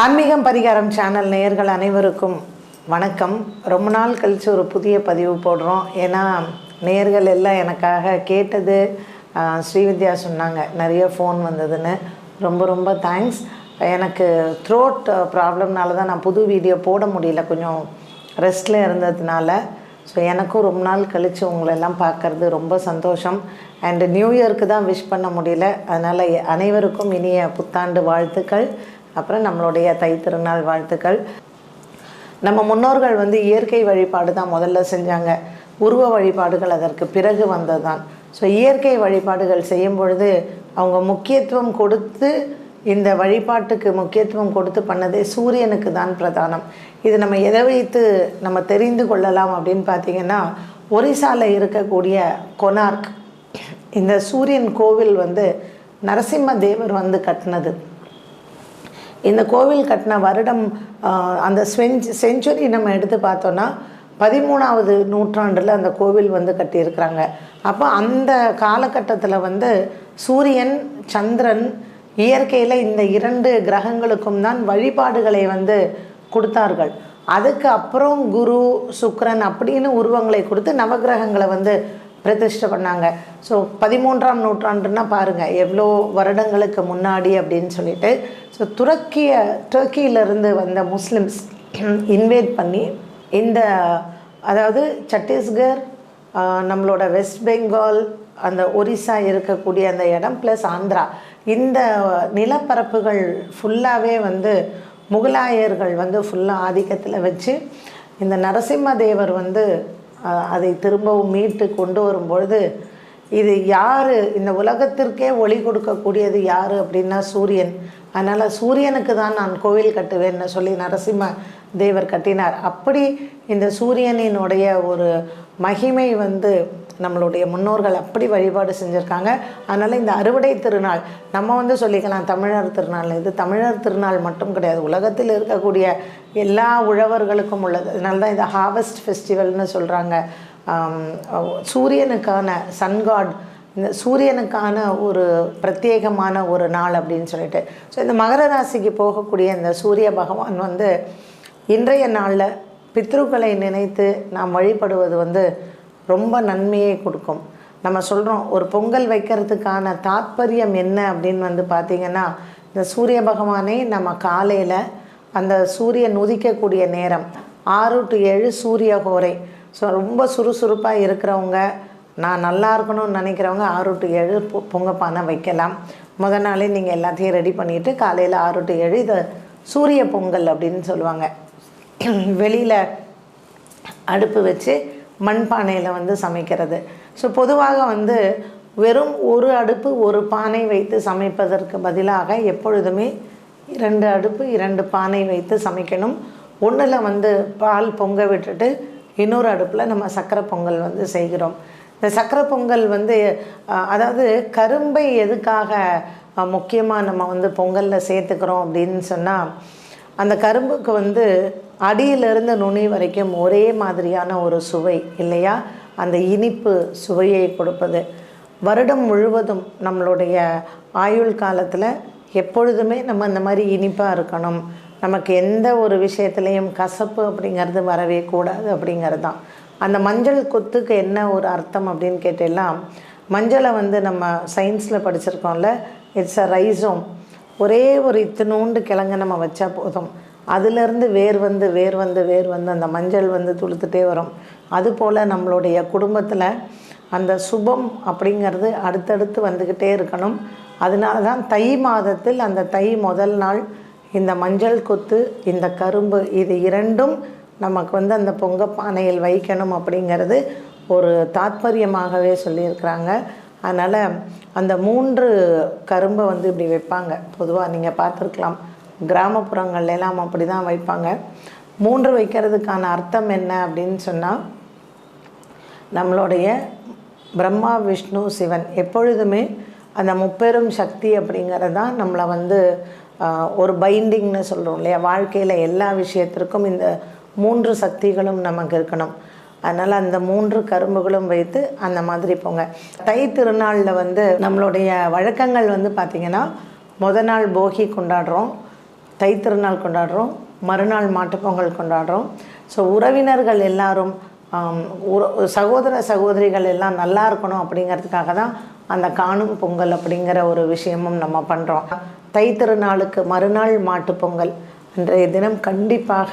ஆன்மீகம் பரிகாரம் சேனல் நேயர்கள் அனைவருக்கும் வணக்கம். ரொம்ப நாள் கழித்து ஒரு புதிய பதிவு போடுறோம். ஏன்னா நேயர்கள் எல்லாம் எனக்காக கேட்டது ஸ்ரீவித்யா சொன்னாங்க. நிறைய ஃபோன் வந்ததுன்னு. ரொம்ப ரொம்ப தேங்க்ஸ் எனக்கு த்ரோட் ப்ராப்ளம்னால தான் நான் புது வீடியோ போட முடியல. கொஞ்சம் ரெஸ்ட்டில் இருந்ததுனால. ஸோ எனக்கும் ரொம்ப நாள் கழித்து உங்களெல்லாம் பார்க்குறது ரொம்ப சந்தோஷம். அண்டு நியூ இயர்க்கு தான் விஷ் பண்ண முடியல. அதனால் அனைவருக்கும் இனிய புத்தாண்டு வாழ்த்துக்கள். அப்புறம் நம்மளுடைய தை திருநாள் வாழ்த்துக்கள். நம்ம முன்னோர்கள் வந்து இயற்கை வழிபாடு தான் முதல்ல செஞ்சாங்க. உருவ வழிபாடுகள் அதற்கு பிறகு வந்தது தான் ஸோ இயற்கை வழிபாடுகள் செய்யும் பொழுது அவங்க முக்கியத்துவம் கொடுத்து இந்த வழிபாட்டுக்கு முக்கியத்துவம் கொடுத்து பண்ணதே சூரியனுக்கு தான் பிரதானம். இது நம்ம எதை வைத்து நம்ம தெரிந்து கொள்ளலாம் அப்படின்னு பார்த்தீங்கன்னா ஒரிசாவில் இருக்கக்கூடிய கொனார்க். இந்த சூரியன் கோவில் வந்து நரசிம்ம தேவர் வந்து கட்டினது. இந்த கோவில் கட்டின வருடம் அந்த செஞ்ச் செஞ்சுரி நம்ம எடுத்து பார்த்தோன்னா பதிமூணாவது நூற்றாண்டில் அந்த கோவில் வந்து கட்டியிருக்கிறாங்க. அப்போ அந்த காலகட்டத்தில் வந்து சூரியன் சந்திரன் இயற்கையில் இந்த இரண்டு கிரகங்களுக்கும் தான் வழிபாடுகளை வந்து கொடுத்தார்கள். அதுக்கு அப்புறம் குரு சுக்கரன் அப்படின்னு உருவங்களை கொடுத்து நவகிரகங்களை வந்து பிரதிஷ்டை பண்ணாங்க. ஸோ பதிமூன்றாம் நூற்றாண்டுன்னா பாருங்கள் எவ்வளோ வருடங்களுக்கு முன்னாடி அப்படின்னு சொல்லிட்டு ஸோ துருக்கிய துருக்கியிலிருந்து வந்த முஸ்லிம்ஸ் இன்வைட் பண்ணி இந்த அதாவது சத்தீஸ்கர் நம்மளோட வெஸ்ட் பெங்கால் அந்த ஒரிசா இருக்கக்கூடிய அந்த இடம் ப்ளஸ் ஆந்திரா இந்த நிலப்பரப்புகள் ஃபுல்லாகவே வந்து முகலாயர்கள் வந்து ஃபுல்லாக ஆதிக்கத்தில் வச்சு இந்த நரசிம்ம தேவர் வந்து அதை திரும்பவும் மீட்டு கொண்டு வரும்பொழுது இது யார்? இந்த உலகத்திற்கே ஒளி கொடுக்கக்கூடியது யார் அப்படின்னா சூரியன். அதனால் சூரியனுக்கு தான் நான் கோவில் கட்டுவேன்னு சொல்லி நரசிம்ம தேவர் கட்டினார். அப்படி இந்த சூரியனினுடைய ஒரு மகிமை வந்து நம்மளுடைய முன்னோர்கள் அப்படி வழிபாடு செஞ்சுருக்காங்க. அதனால் இந்த அறுவடை திருநாள் நம்ம வந்து சொல்லிக்கலாம் தமிழர் திருநாள். இது தமிழர் திருநாள் மட்டும் கிடையாது. உலகத்தில் இருக்கக்கூடிய எல்லா உழவர்களுக்கும் உள்ளது. அதனால தான் இந்த ஹார்வெஸ்ட் ஃபெஸ்டிவல்னு சொல்கிறாங்க சூரியனுக்கான சன்காட் இந்த சூரியனுக்கான ஒரு பிரத்யேகமான ஒரு நாள் அப்படின்னு சொல்லிட்டு. ஸோ இந்த மகர ராசிக்கு போகக்கூடிய இந்த சூரிய பகவான் வந்து இன்றைய நாளில் பித்ருக்களை நினைத்து நாம் வழிபடுவது வந்து ரொம்ப நன்மையை கொடுக்கும். நம்ம சொல்கிறோம் ஒரு பொங்கல் வைக்கிறதுக்கான தாத்பரியம் என்ன அப்படின்னு வந்து பார்த்திங்கன்னா இந்த சூரிய பகவானே நம்ம காலையில் அந்த சூரியன் உதிக்கக்கூடிய நேரம் ஆறு டு ஏழு சூரிய ஹோரை ஸோ ரொம்ப சுறுசுறுப்பாக இருக்கிறவங்க நான் நல்லா இருக்கணும்னு நினைக்கிறவங்க ஆறு டு ஏழு பொங்கப்பானை வைக்கலாம். முத நாளே நீங்கள் எல்லாத்தையும் ரெடி பண்ணிவிட்டு காலையில் ஆறு டு ஏழு இதை சூரிய பொங்கல் அப்படின்னு சொல்லுவாங்க. வெளியில் அடுப்பு வச்சு மண்பானையில் வந்து சமைக்கிறது. ஸோ பொதுவாக வந்து வெறும் ஒரு அடுப்பு ஒரு பானை வைத்து சமைப்பதற்கு பதிலாக எப்பொழுதுமே இரண்டு அடுப்பு இரண்டு பானை வைத்து சமைக்கணும். ஒன்றில் வந்து பால் பொங்க விட்டுட்டு இன்னொரு அடுப்பில் நம்ம சக்கரை பொங்கல் வந்து செய்கிறோம். இந்த சக்கரை பொங்கல் வந்து அதாவது கரும்பை எதுக்காக முக்கியமாக நம்ம வந்து பொங்கலில் சேர்த்துக்கிறோம் அப்படின்னு சொன்னால் அந்த கரும்புக்கு வந்து அடியிலிருந்து நுனி வரைக்கும் ஒரே மாதிரியான ஒரு சுவை இல்லையா? அந்த இனிப்பு சுவையை கொடுப்பது. வருடம் முழுவதும் நம்மளுடைய ஆயுள் காலத்தில் எப்பொழுதுமே நம்ம இந்த மாதிரி இனிப்பாக இருக்கணும். நமக்கு எந்த ஒரு விஷயத்துலேயும் கசப்பு அப்படிங்கிறது வரவே கூடாது அப்படிங்கிறது தான் அந்த மஞ்சள் கொத்துக்கு என்ன ஒரு அர்த்தம் அப்படின்னு கேட்டெல்லாம் மஞ்சளை வந்து நம்ம சயின்ஸில் படிச்சிருக்கோம்ல இட்ஸ் அ ரைசோம் ஒரே ஒரு இத்தினூண்டு கிழங்கு நம்ம வச்சா போதும். அதிலிருந்து வேர் வந்து வேர் வந்து வேர் வந்து அந்த மஞ்சள் வந்து துளுத்துட்டே வரும். அதுபோல் நம்மளுடைய குடும்பத்தில் அந்த சுபம் அப்படிங்கிறது அடுத்தடுத்து வந்துக்கிட்டே இருக்கணும். அதனால தான் தை மாதத்தில் அந்த தை முதல் நாள் இந்த மஞ்சள் கொத்து இந்த கரும்பு இது இரண்டும் நமக்கு வந்து அந்த பொங்க பானையில் வைக்கணும் அப்படிங்கிறது ஒரு தாத்பரியமாகவே சொல்லியிருக்கிறாங்க. அதனால் அந்த மூன்று கரும்பை வந்து இப்படி வைப்பாங்க. பொதுவாக நீங்கள் பார்த்துருக்கலாம். கிராமப்புறங்கள்லாம் எல்லாம் அப்படி தான் வைப்பாங்க. மூன்று வைக்கிறதுக்கான அர்த்தம் என்ன அப்படின்னு சொன்னால் நம்மளுடைய பிரம்மா விஷ்ணு சிவன் எப்பொழுதுமே அந்த முப்பெரும் சக்தி அப்படிங்கிறது தான் நம்மளை வந்து ஒரு பைண்டிங்னு சொல்கிறோம் இல்லையா? வாழ்க்கையில் எல்லா விஷயத்திற்கும் இந்த மூன்று சக்திகளும் நமக்கு இருக்கணும். அதனால் அந்த மூன்று கரும்புகளும் வைத்து அந்த மாதிரி போங்க. தை திருநாளில் வந்து நம்மளுடைய வழக்கங்கள் வந்து பார்த்திங்கன்னா முத நாள் போகி கொண்டாடுறோம் தை திருநாள் கொண்டாடுறோம் மறுநாள் மாட்டுப்பொங்கல் கொண்டாடுறோம். ஸோ உறவினர்கள் எல்லாரும் உற- சகோதர சகோதரிகள் எல்லாம் நல்லா இருக்கணும் அப்படிங்கிறதுக்காக தான் அந்த காணும் பொங்கல் அப்படிங்கிற ஒரு விஷயமும் நம்ம பண்ணுறோம் தை திருநாளுக்கு மறுநாள் மாட்டுப்பொங்கல் அன்றைய தினம் கண்டிப்பாக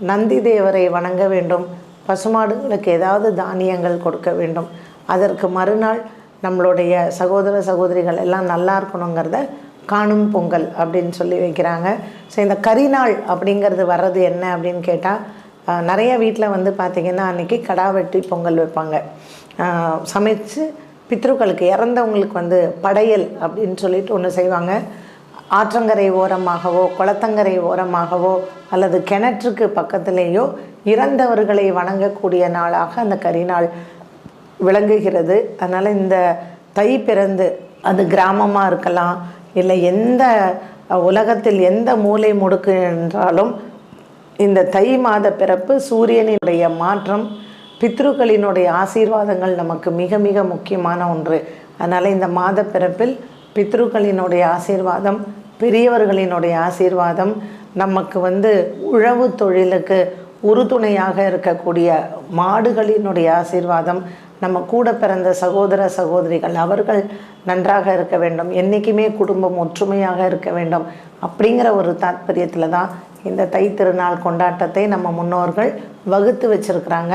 நந்தி தேவரை வணங்க வேண்டும். பசுமாடுகளுக்கு ஏதாவது தானியங்கள் கொடுக்க வேண்டும். அதற்கு மறுநாள் நம்மளுடைய சகோதர சகோதரிகள் எல்லாம் நல்லா இருக்கணுங்கிறத காணும் பொங்கல் அப்படின்னு சொல்லி வைக்கிறாங்க. ஸோ இந்த கரிநாள் அப்படிங்கிறது வர்றது என்ன அப்படின்னு கேட்டால் நிறைய வீட்டில் வந்து பார்த்திங்கன்னா அன்றைக்கி கடா வெட்டி பொங்கல் வைப்பாங்க. சமைத்து சமைச்சு பித்ருக்களுக்கு இறந்தவங்களுக்கு வந்து படையல் அப்படின்னு சொல்லிட்டு ஒன்று செய்வாங்க. ஆற்றங்கரை ஓரமாகவோ குளத்தங்கரை ஓரமாகவோ அல்லது கிணற்றுக்கு பக்கத்திலேயோ இறந்தவர்களை வணங்கக்கூடிய நாளாக அந்த கரிநாள் விளங்குகிறது. அதனால் இந்த தை பிறந்து அது கிராமமாக இருக்கலாம் இல்லை எந்த உலகத்தில் எந்த மூலை முடுக்கு என்றாலும் இந்த தை மாத பிறப்பு சூரியனினுடைய மாற்றம் பித்ருக்களினுடைய ஆசீர்வாதங்கள் நமக்கு மிக மிக முக்கியமான ஒன்று. அதனால் இந்த மாத பிறப்பில் பித்ருக்களினுடைய ஆசீர்வாதம் பெரியவர்களினுடைய ஆசீர்வாதம் நமக்கு வந்து உழவு தொழிலுக்கு உறுதுணையாக இருக்கக்கூடிய மாடுகளினுடைய ஆசீர்வாதம் நம்ம கூட பிறந்த சகோதர சகோதரிகள் அவர்கள் நன்றாக இருக்க வேண்டும் என்றைக்குமே குடும்பம் ஒற்றுமையாக இருக்க வேண்டும் அப்படிங்கிற ஒரு தாத்பரியத்தில் தான் இந்த தை திருநாள் கொண்டாட்டத்தை நம்ம முன்னோர்கள் வகுத்து வச்சிருக்கிறாங்க.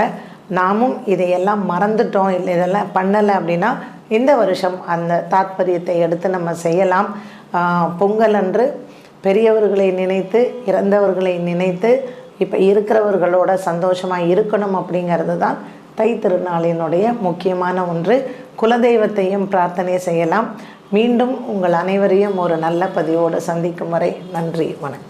நாமும் இதையெல்லாம் மறந்துட்டோம் இல்லை இதெல்லாம் பண்ணலை அப்படின்னா இந்த வருஷம் அந்த தாத்பரியத்தை எடுத்து நம்ம செய்யலாம். பொங்கல் அன்று பெரியவர்களை நினைத்து இறந்தவர்களை நினைத்து இப்போ இருக்கிறவர்களோட சந்தோஷமாக இருக்கணும் அப்படிங்கிறது தான் தை திருநாளினுடைய முக்கியமான ஒன்று. குலதெய்வத்தையும் பிரார்த்தனை செய்யலாம். மீண்டும் உங்கள் அனைவரையும் ஒரு நல்ல பதிவோடு சந்திக்கும் வரை நன்றி வணக்கம்.